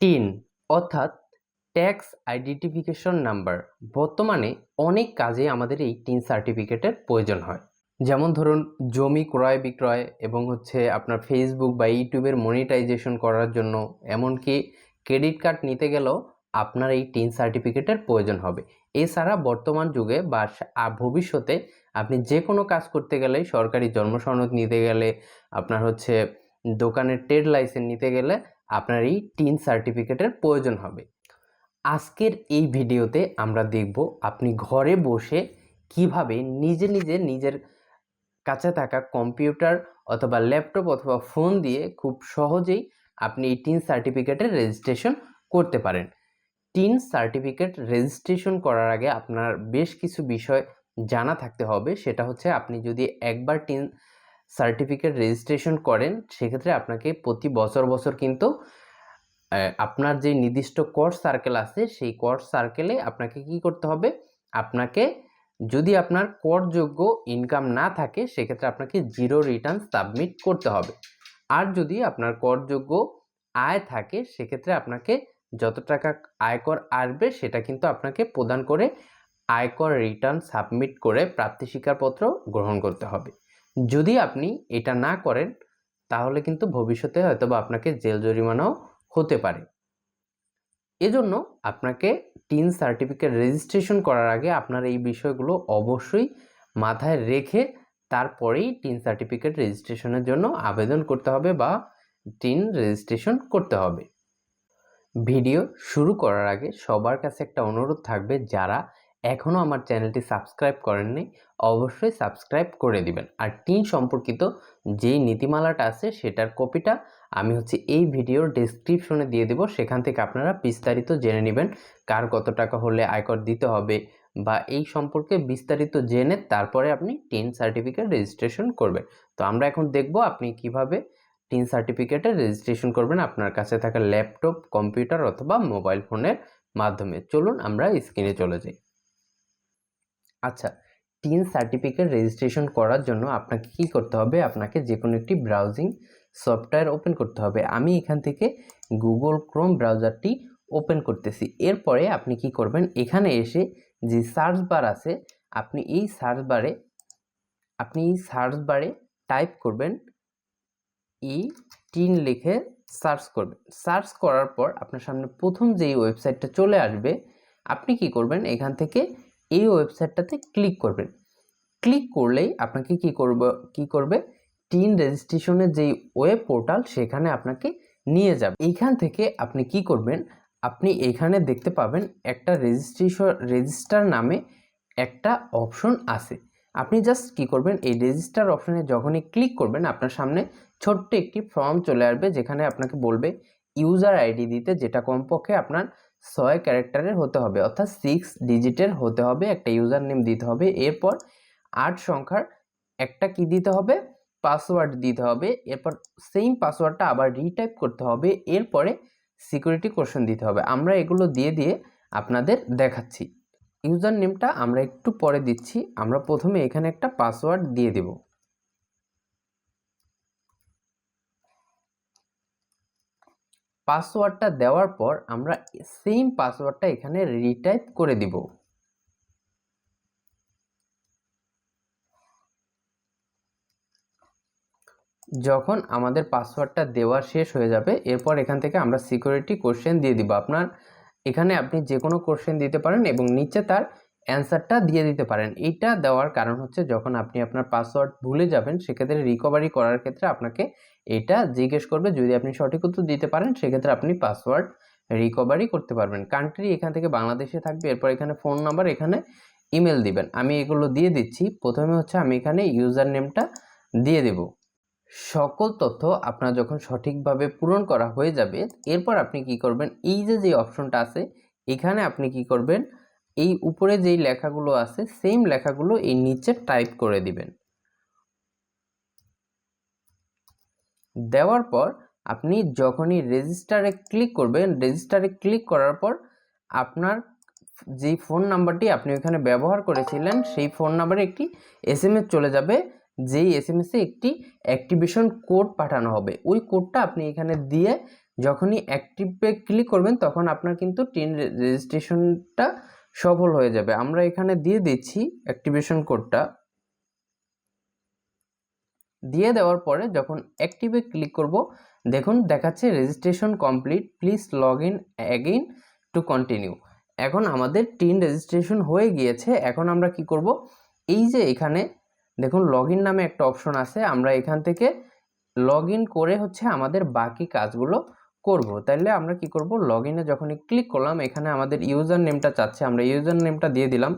Tin অর্থাৎ tax identification number বর্তমানে অনেক কাজে আমাদের এই টিন সার্টিফিকেটের প্রয়োজন হয়। যেমন ধরুন, জমি ক্রয় বিক্রয় এবং হচ্ছে আপনার ফেসবুক বা ইউটিউবের মনিটাইজেশন করার জন্য, এমনকি ক্রেডিট কার্ড নিতে গেলেও আপনার এই টিন সার্টিফিকেটের প্রয়োজন হবে। এছাড়া বর্তমান যুগে বা ভবিষ্যতে আপনি যে কোনো কাজ করতে গেলেই সরকারি জন্মসনদ নিতে গেলে, আপনার হচ্ছে দোকানের ট্রেড লাইসেন্স নিতে গেলে আপনার এই টিন সার্টিফিকেটের প্রয়োজন হবে। আজকের এই ভিডিওতে আমরা দেখব আপনি ঘরে বসে কীভাবে নিজে নিজে নিজের কাছে থাকা কম্পিউটার অথবা ল্যাপটপ অথবা ফোন দিয়ে খুব সহজেই আপনি এই টিন সার্টিফিকেটের রেজিস্ট্রেশন করতে পারেন। টিন সার্টিফিকেট রেজিস্ট্রেশন করার আগে আপনার বেশ কিছু বিষয় জানা থাকতে হবে। সেটা হচ্ছে আপনি যদি একবার টিন সার্টিফিকেট রেজিস্ট্রেশন করেন, সেক্ষেত্রে আপনাকে প্রতি বছর বছর কিন্তু আপনার যে নির্দিষ্ট কোর্স সার্কেল আছে, সেই কোর্স সার্কেলে আপনাকে কি করতে হবে? আপনাকে যদি আপনার করযোগ্য ইনকাম না থাকে, সেক্ষেত্রে আপনাকে জিরো রিটার্ন সাবমিট করতে হবে। আর যদি আপনার করযোগ্য আয় থাকে, সেক্ষেত্রে আপনাকে যত টাকা আয়কর আসবে, সেটা কিন্তু আপনাকে প্রদান করে আয়কর রিটার্ন সাবমিট করে প্রাপ্তি স্বীকারপত্র গ্রহণ করতে হবে। যদি আপনি এটা না করেন, তাহলে কিন্তু ভবিষ্যতে হয়তো বা আপনাকে জেল জরিমানাও হতে পারে। এজন্য আপনাকে টিন সার্টিফিকেট রেজিস্ট্রেশন করার আগে আপনার এই বিষয়গুলো অবশ্যই মাথায় রেখে তারপরেই টিন সার্টিফিকেট রেজিস্ট্রেশনের জন্য আবেদন করতে হবে বা টিন রেজিস্ট্রেশন করতে হবে। ভিডিও শুরু করার আগে সবার কাছে একটা অনুরোধ থাকবে, যারা এখনও আমার চ্যানেলটি সাবস্ক্রাইব করেননি, অবশ্যই সাবস্ক্রাইব করে দিবেন। আর টিন সম্পর্কিত যেই নীতিমালাটা আছে সেটার কপিটা আমি হচ্ছে এই ভিডিওর ডেসক্রিপশনে দিয়ে দেবো। সেখান থেকে আপনারা বিস্তারিত জেনে নেবেন, কার কত টাকা হলে আয়কর দিতে হবে বা এই সম্পর্কে বিস্তারিত জেনে তারপরে আপনি টিন সার্টিফিকেট রেজিস্ট্রেশন করবেন। তো আমরা এখন দেখব আপনি কীভাবে টিন সার্টিফিকেটের রেজিস্ট্রেশন করবেন আপনার কাছে থাকা ল্যাপটপ কম্পিউটার অথবা মোবাইল ফোনের মাধ্যমে। চলুন আমরা স্ক্রিনে চলে যাই। আচ্ছা টিন সার্টিফিকেট রেজিস্ট্রেশন করার জন্য আপনাকে কি করতে হবে? আপনাকে যে কোনো একটি ব্রাউজিং সফটওয়্যার ওপেন করতে হবে। আমি এখান থেকে গুগল ক্রোম ব্রাউজারটি ওপেন করতেছি। এরপরে আপনি কি করবেন? এখানে এসে যে সার্চ বার আছে, আপনি এই সার্চ বারে আপনি এই সার্চ বারে টাইপ করবেন ই টিন লিখে সার্চ করবেন। সার্চ করার পর আপনার সামনে প্রথম যেই ওয়েবসাইটটা চলে আসবে, আপনি কি করবেন? এখান থেকে এই ওয়েবসাইটটাতে ক্লিক করবেন। ক্লিক করলেই আপনাকে কি করব, কি করবে? টিন রেজিস্ট্রেশনের যেই ওয়েব পোর্টাল সেখানে আপনাকে নিয়ে যাবে। এইখান থেকে আপনি কি করবেন? আপনি এখানে দেখতে পাবেন একটা রেজিস্ট্রেশন রেজিস্টার নামে একটা অপশন আছে। আপনি জাস্ট কি করবেন? এই রেজিস্টার অপশনে যখনই ক্লিক করবেন, আপনার সামনে ছোট্ট একটি ফর্ম চলে আসবে, যেখানে আপনাকে বলবে ইউজার আইডি দিতে, যেটা কমপক্ষে আপনার ছয় ক্যারেক্টারের হতে হবে, অর্থাৎ সিক্স ডিজিটের হতে হবে, একটা ইউজার নেম দিতে হবে, এরপর আট সংখ্যার একটা কি দিতে হবে? পাসওয়ার্ড দিতে হবে, এরপর সেম পাসওয়ার্ডটা আবার রিটাইপ করতে হবে, এরপরে সিকিউরিটি কোশ্চেন দিতে হবে। আমরা এগুলো দিয়ে দিয়ে আপনাদের দেখাচ্ছি। ইউজার নেমটা আমরা একটু পরে দিচ্ছি, আমরা প্রথমে এখানে একটা পাসওয়ার্ড দিয়ে দেব। পাসওয়ার্ডটা দেওয়ার পর আমরা সেম পাসওয়ার্ডটা এখানে রিটাইপ করে দিব। যখন আমাদের পাসওয়ার্ডটা দেওয়া শেষ হয়ে যাবে, এরপর এখান থেকে আমরা সিকিউরিটি কোশ্চেন দিয়ে দিব। আপনার এখানে আপনি যে কোনো কোশ্চেন দিতে পারেন এবং নিচে তার অ্যান্সারটা দিয়ে দিতে পারেন। এইটা দেওয়ার কারণ হচ্ছে যখন আপনি আপনার পাসওয়ার্ড ভুলে যাবেন, সেক্ষেত্রে রিকভারি করার ক্ষেত্রে আপনাকে এটা জিজ্ঞেস করবে। যদি আপনি সঠিক উত্তর দিতে পারেন, সেক্ষেত্রে আপনি পাসওয়ার্ড রিকভারি করতে পারবেন। কান্ট্রি এখান থেকে বাংলাদেশে থাকবে, এরপর এখানে ফোন নাম্বার এখানে ইমেল দিবেন। আমি এগুলো দিয়ে দিচ্ছি। প্রথমে হচ্ছে আমি এখানে ইউজার নেমটা দিয়ে দেব। সকল তথ্য আপনার যখন সঠিকভাবে পূরণ করা হয়ে যাবে, এরপর আপনি কি করবেন? এই যে যে অপশনটা আছে, এখানে আপনি কি করবেন? এই উপরে যেই লেখাগুলো আছে সেম লেখাগুলো এই নিচে টাইপ করে দিবেন। দেওয়ার পর আপনি যখনই রেজিস্টারে ক্লিক করবেন রেজিস্টারে ক্লিক করার পর আপনার যেই ফোন নাম্বারটি আপনি ওখানে ব্যবহার করেছিলেন, সেই ফোন নাম্বারে একটি এস চলে যাবে। যেই এস এম এসে একটি অ্যাক্টিভেশন কোড পাঠানো হবে। ওই কোডটা আপনি এখানে দিয়ে যখনই অ্যাক্টিভে ক্লিক করবেন, তখন আপনার কিন্তু টিন রেজিস্ট্রেশনটা সফল হয়ে যাবে। আমরা এখানে দিয়ে দিচ্ছি অ্যাক্টিভেশন কোডটা দিয়ে দেওয়ার পরে যখন অ্যাক্টিভে ক্লিক করব, দেখুন দেখাচ্ছে registration complete please log in again to continue এখন আমাদের টিন রেজিস্ট্রেশন হয়ে গিয়েছে, এখন আমরা কি করব? এই যে এখানে দেখুন লগ নামে একটা অপশন আছে, আমরা এখান থেকে লগ করে হচ্ছে আমাদের বাকি কাজগুলো করব। তাইলে আমরা কি করব? লগ ইনে যখনই ক্লিক করলাম, এখানে আমাদের ইউজার নেমটা চাচ্ছে, আমরা ইউজার নেমটা দিয়ে দিলাম।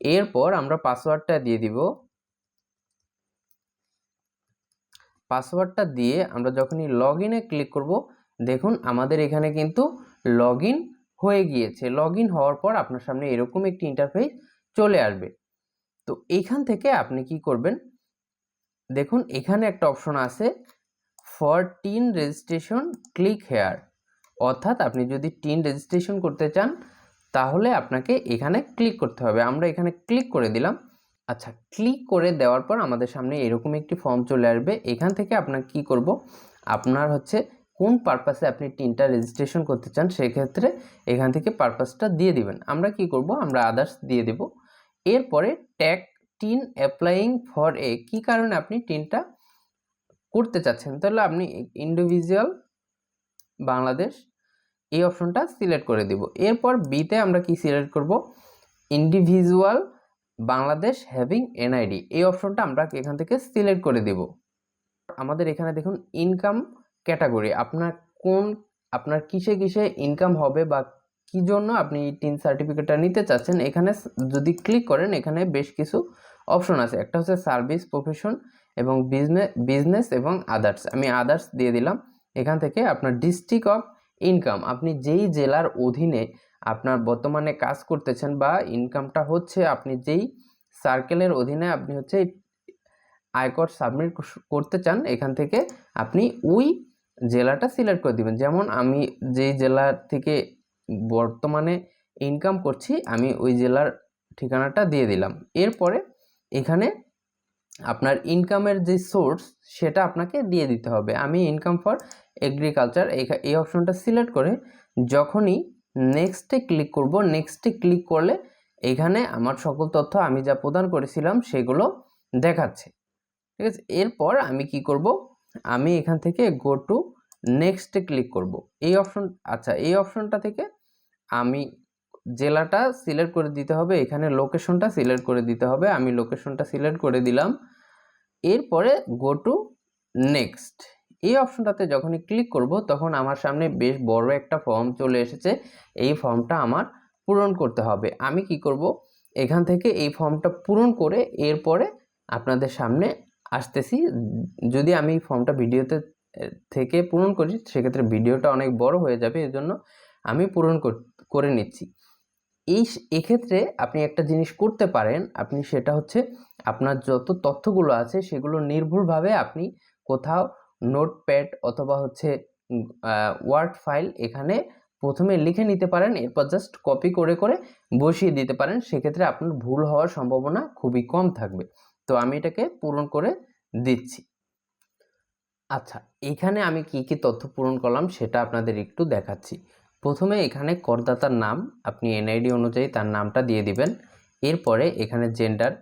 এরপর আমরা পাসওয়ার্ডটা দিয়ে দিব। পাসওয়ার্ডটা দিয়ে আমরা যখনই লগ ইনে ক্লিক করব, দেখুন আমাদের এখানে কিন্তু লগ হয়ে গিয়েছে। লগ হওয়ার পর আপনার সামনে এরকম একটি ইন্টারফেস চলে আসবে। তো এইখান থেকে আপনি কি করবেন? দেখুন এখানে একটা অপশন আছে for TIN registration click here অর্থাৎ আপনি যদি টিন রেজিস্ট্রেশন করতে চান, তাহলে আপনাকে এখানে ক্লিক করতে হবে। আমরা এখানে ক্লিক করে দিলাম। আচ্ছা ক্লিক করে দেওয়ার পর আমাদের সামনে এরকম একটি ফর্ম চলে আসবে। এখান থেকে আপনার কি করব? আপনার হচ্ছে কোন পারপাসে আপনি টিনটা রেজিস্ট্রেশন করতে চান, সেক্ষেত্রে এখান থেকে পারপাসটা দিয়ে দিবেন। আমরা কি করব? আমরা আদার্স দিয়ে দেব। এরপরে ট্যাগ টিন অ্যাপ্লাইং ফর এ কি কারণে আপনি টিনটা করতে চাচ্ছেন, তাহলে আপনি ইন্ডিভিজুয়াল বাংলাদেশ এই অপশনটা সিলেক্ট করে দিব। এরপর বিতে আমরা কি সিলেক্ট করব? ইন্ডিভিজুয়াল বাংলাদেশ হ্যাভিং এনআইডি এই অপশনটা আমরা এখান থেকে সিলেক্ট করে দিব। আমাদের এখানে দেখুন ইনকাম ক্যাটাগরি আপনার কোন, আপনার কিসে কিসে ইনকাম হবে বা কি জন্য আপনি টিন সার্টিফিকেটটা নিতে চাচ্ছেন, এখানে যদি ক্লিক করেন, এখানে বেশ কিছু অপশন আছে। একটা হচ্ছে সার্ভিস প্রফেশন এবং বিজনেস বিজনেস এবং আদার্স আমি আদার্স দিয়ে দিলাম। এখান থেকে আপনার ডিস্ট্রিক্ট অফ ইনকাম আপনি যেই জেলার অধীনে আপনার বর্তমানে কাজ করতেছেন বা ইনকামটা হচ্ছে, আপনি যেই সার্কেলের অধীনে আপনি হচ্ছে আয়কর সাবমিট করতে চান, এখান থেকে আপনি ওই জেলাটা সিলেক্ট করে দিবেন। যেমন আমি যেই জেলা থেকে বর্তমানে ইনকাম করছি, আমি ওই জেলার ঠিকানাটা দিয়ে দিলাম। এরপরে এখানে আপনার ইনকামের যে সোর্স সেটা আপনাকে দিয়ে দিতে হবে। আমি ইনকাম ফর এগ্রিকালচার এই অপশনটা সিলেক্ট করে যখনই নেক্সটে ক্লিক করব নেক্সটে ক্লিক করলে এখানে আমার সকল তথ্য আমি যা প্রদান করেছিলাম, সেগুলো দেখাচ্ছে। ঠিক আছে? এরপর আমি কি করব? আমি এখান থেকে গো টু নেক্সটে ক্লিক করব। এই অপশন আচ্ছা এই অপশনটা থেকে আমি জেলাটা সিলেক্ট করে দিতে হবে, এখানে লোকেশনটা সিলেক্ট করে দিতে হবে। আমি লোকেশনটা সিলেক্ট করে দিলাম। এরপরে গো টু নেক্সট এই অপশনটাতে যখনই ক্লিক করব, তখন আমার সামনে বেশ বড় একটা ফর্ম চলে এসেছে। এই ফর্মটা আমার পূরণ করতে হবে। আমি কি করব? এখান থেকে এই ফর্মটা পূরণ করে এরপরে আপনাদের সামনে আসতেছি। যদি আমি এই ফর্মটা ভিডিওতে থেকে পূরণ করি, সেক্ষেত্রে ভিডিওটা অনেক বড় হয়ে যাবে। এজন্য আমি পূরণ করে নিচ্ছি। এই এক্ষেত্রে আপনি একটা জিনিস করতে পারেন। আপনি সেটা হচ্ছে আপনার যত তথ্যগুলো আছে, সেগুলো নির্ভুলভাবে আপনি কোথাও নোটপ্যাড অথবা হচ্ছে ওয়ার্ড ফাইল এখানে প্রথমে লিখে নিতে পারেন, এরপর জাস্ট কপি করে করে বসিয়ে দিতে পারেন। সেক্ষেত্রে আপনার ভুল হওয়ার সম্ভাবনা খুবই কম থাকবে। তো আমি এটাকে পূরণ করে দিচ্ছি। আচ্ছা এখানে আমি কি কি তথ্য পূরণ করলাম সেটা আপনাদের একটু দেখাচ্ছি। প্রথমে এখানে করদাতার নাম, আপনি এনআইডি অনুযায়ী তার নামটা দিয়ে দিবেন। এরপরে এখানে জেন্ডার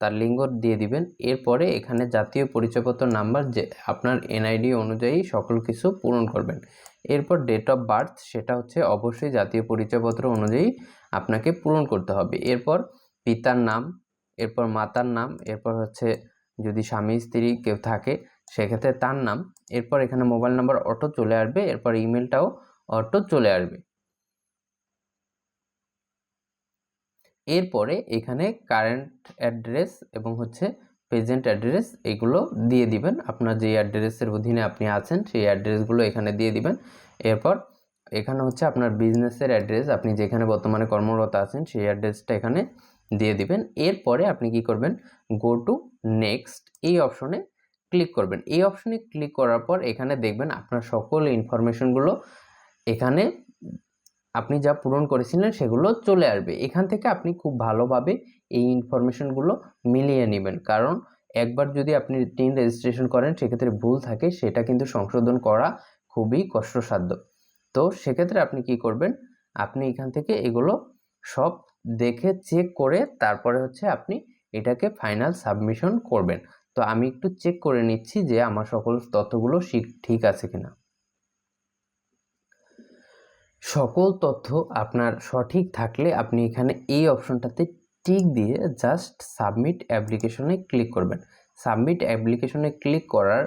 তার লিঙ্গ দিয়ে দিবেন। এরপরে এখানে জাতীয় পরিচয়পত্র নাম্বার যে আপনার এনআইডি অনুযায়ী সকল কিছু পূরণ করবেন। এরপর ডেট অফ বার্থ সেটা হচ্ছে অবশ্যই জাতীয় পরিচয়পত্র অনুযায়ী আপনাকে পূরণ করতে হবে। এরপর পিতার নাম, এরপর মাতার নাম, এরপর হচ্ছে যদি স্বামী, স্ত্রী কেউ থাকে সেক্ষেত্রে তার নাম। এরপর এখানে মোবাইল নাম্বার অটো চলে আসবে, এরপর ইমেলটাও অটো চলে আসবে। এরপরে এখানে কারেন্ট অ্যাড্রেস এবং হচ্ছে প্রেজেন্ট অ্যাড্রেস এগুলো দিয়ে দিবেন। আপনার যে অ্যাড্রেসের অধীনে আপনি আছেন, সেই অ্যাড্রেসগুলো এখানে দিয়ে দিবেন। এরপর এখানে হচ্ছে আপনার বিজনেসের অ্যাড্রেস আপনি যেখানে বর্তমানে কর্মরত আছেন, সেই অ্যাড্রেসটা এখানে দিয়ে দিবেন। এরপরে আপনি কি করবেন? গো টু নেক্সট এই অপশনে ক্লিক করবেন। এই অপশনে ক্লিক করার পর এখানে দেখবেন আপনার সকল ইনফরমেশনগুলো এখানে আপনি যা পূরণ করেছিলেন সেগুলো চলে আসবে। এখান থেকে আপনি খুব ভালোভাবে এই ইনফরমেশনগুলো মিলিয়ে নেবেন। কারণ একবার যদি আপনি টিন রেজিস্ট্রেশন করেন, সেক্ষেত্রে ভুল থাকে, সেটা কিন্তু সংশোধন করা খুবই কষ্টসাধ্য। তো সেক্ষেত্রে আপনি কি করবেন? আপনি এখান থেকে এগুলো সব দেখে চেক করে তারপরে হচ্ছে আপনি এটাকে ফাইনাল সাবমিশন করবেন। তো আমি একটু চেক করে নিচ্ছি যে আমার সকল তথ্যগুলো ঠিক- আছে কিনা। সকল তথ্য আপনার সঠিক থাকলে আপনি এখানে এই অপশনটাতে টিক দিয়ে জাস্ট সাবমিট অ্যাপ্লিকেশনে ক্লিক করবেন। সাবমিট অ্যাপ্লিকেশনে ক্লিক করার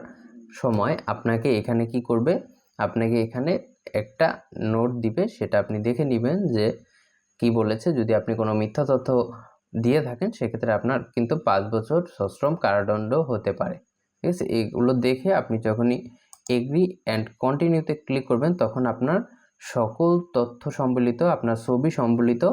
সময় আপনাকে এখানে কি করবে? আপনাকে এখানে একটা নোট দিবে, সেটা আপনি দেখে নেবেন যে কি বলেছে। যদি আপনি কোনো মিথ্যা তথ্য দিয়ে থাকেন, সেক্ষেত্রে আপনার কিন্তু পাঁচ বছর সশ্রম কারাদণ্ড হতে পারে। ঠিক আছে? এগুলো দেখে আপনি যখনই এগ্রি অ্যান্ড কন্টিনিউতে ক্লিক করবেন, তখন আপনার সকল তথ্য সম্বলিত, আপনার ছবি সম্বলিত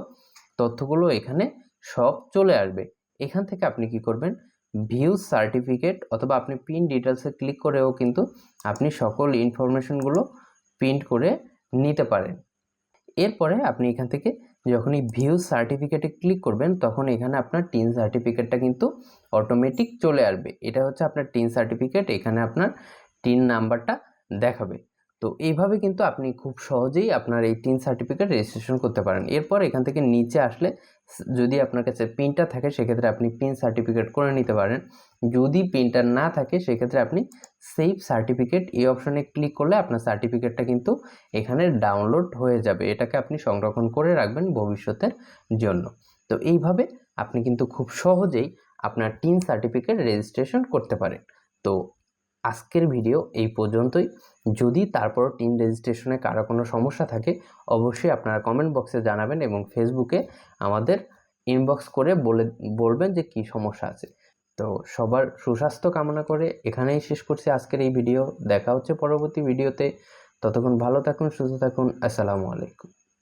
তথ্যগুলো এখানে সব চলে আসবে। এখান থেকে আপনি কি করবেন? ভিউ সার্টিফিকেট অথবা আপনি পিন ডিটেলসে ক্লিক করেও কিন্তু আপনি সকল ইনফরমেশনগুলো প্রিন্ট করে নিতে পারেন। এরপরে আপনি এখান থেকে যখনই ভিউ সার্টিফিকেটে ক্লিক করবেন, তখন এখানে আপনার টিন সার্টিফিকেটটা কিন্তু অটোমেটিক চলে আসবে। এটা হচ্ছে আপনার টিন সার্টিফিকেট এখানে আপনার টিন নাম্বারটা দেখাবে। তো এইভাবে কিন্তু আপনি খুব সহজেই আপনার এই টিন সার্টিফিকেট রেজিস্ট্রেশন করতে পারেন। এরপর এখান থেকে নিচে আসলে যদি আপনার কাছে প্রিন্টার থাকে, সেক্ষেত্রে আপনি পিন সার্টিফিকেট করে নিতে পারেন। যদি প্রিন্টার না থাকে, সেক্ষেত্রে আপনি সেভ সার্টিফিকেট এই অপশনে ক্লিক করলে আপনার সার্টিফিকেটটা কিন্তু এখানে ডাউনলোড হয়ে যাবে। এটাকে আপনি সংরক্ষণ করে রাখবেন ভবিষ্যতের জন্য। তো এইভাবে আপনি কিন্তু খুব সহজেই আপনার টিন সার্টিফিকেট রেজিস্ট্রেশন করতে পারেন। তো আজকের ভিডিও এই পর্যন্তই। যদি তারপর টিম রেজিস্ট্রেশনে কারও কোনো সমস্যা থাকে, অবশ্যই আপনারা কমেন্ট বক্সে জানাবেন এবং ফেসবুকে আমাদের ইনবক্স করে বলে, বলবেন যে কী সমস্যা আছে। তো সবার সুস্বাস্থ্য কামনা করে এখানেই শেষ করছি আজকের এই ভিডিও দেখা হচ্ছে পরবর্তী ভিডিওতে ততক্ষণ ভালো থাকুন, সুস্থ থাকুন। আসসালামু আলাইকুম।